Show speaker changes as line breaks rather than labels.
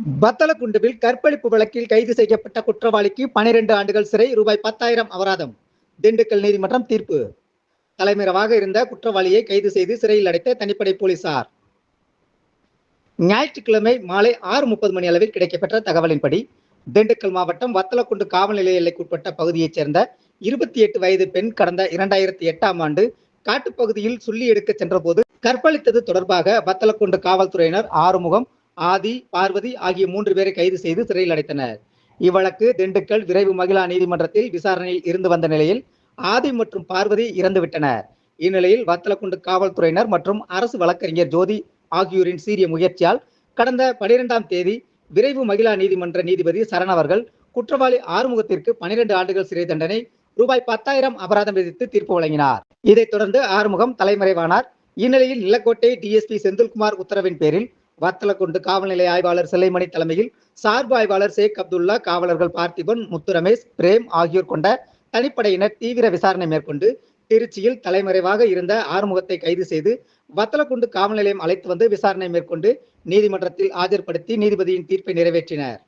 பத்தலகுண்டுவில் கற்பழிப்பு வழக்கில் கைது செய்யப்பட்ட குற்றவாளிக்கு பனிரெண்டு ஆண்டுகள் சிறை ரூபாய் பத்தாயிரம் அபராதம். திண்டுக்கல் நீதிமன்றம் தீர்ப்பு. தலைமறைவாக இருந்த குற்றவாளியை கைது செய்து சிறையில் அடைத்த தனிப்படை போலீசார். ஞாயிற்றுக்கிழமை மாலை ஆறு முப்பது மணி அளவில் கிடைக்கப்பெற்ற தகவலின்படி திண்டுக்கல் மாவட்டம் வத்தலக்குண்டு காவல் நிலைய எல்லைக்குட்பட்ட பகுதியைச் சேர்ந்த இருபத்தி எட்டு வயது பெண் கடந்த இரண்டாயிரத்தி எட்டாம் ஆண்டு காட்டுப்பகுதியில் சுள்ளி எடுக்க சென்றபோது கற்பழித்தது தொடர்பாக வத்தலக்குண்டு காவல்துறையினர் ஆறுமுகம் ஆதி பார்வதி ஆகிய மூன்று பேரை கைது செய்து சிறையில் அடைத்தனர். இவ்வழக்கு திண்டுக்கல் விரைவு மகிழா நீதிமன்றத்தில் விசாரணையில் இருந்து வந்த நிலையில் ஆதி மற்றும் பார்வதி இறந்துவிட்டனர் இந்நிலையில் வத்தலக்குண்டு காவல்துறையினர் மற்றும் அரசு வழக்கறிஞர் ஜோதி ஆகியோரின் சீரிய முயற்சியால் கடந்த பனிரெண்டாம் தேதி விரைவு மகிழா நீதிமன்ற நீதிபதி சரண் அவர்கள் குற்றவாளி ஆறுமுகத்திற்கு பனிரெண்டு ஆண்டுகள் சிறை தண்டனை ரூபாய் பத்தாயிரம் அபராதம் விதித்து தீர்ப்பு வழங்கினார். இதைத் தொடர்ந்து ஆறுமுகம் தலைமறைவானார். இந்நிலையில் நிலக்கோட்டை டிஎஸ்பி செந்தில்குமார் உத்தரவின் பேரில் வத்தலக்குண்டு காவல்நிலை ஆய்வாளர் சிலைமணி தலைமையில் சார்பு ஆய்வாளர் ஷேக் அப்துல்லா காவலர்கள் பார்த்திபன் முத்து ரமேஷ் பிரேம் ஆகியோர் கொண்ட தனிப்படையினர் தீவிர விசாரணை மேற்கொண்டு திருச்சியில் தலைமறைவாக இருந்த ஆறுமுகத்தை கைது செய்து வத்தலக்குண்டு காவல் நிலையம் அழைத்து வந்து விசாரணை மேற்கொண்டு நீதிமன்றத்தில் ஆஜர்படுத்தி நீதிபதியின் தீர்ப்பை நிறைவேற்றினர்.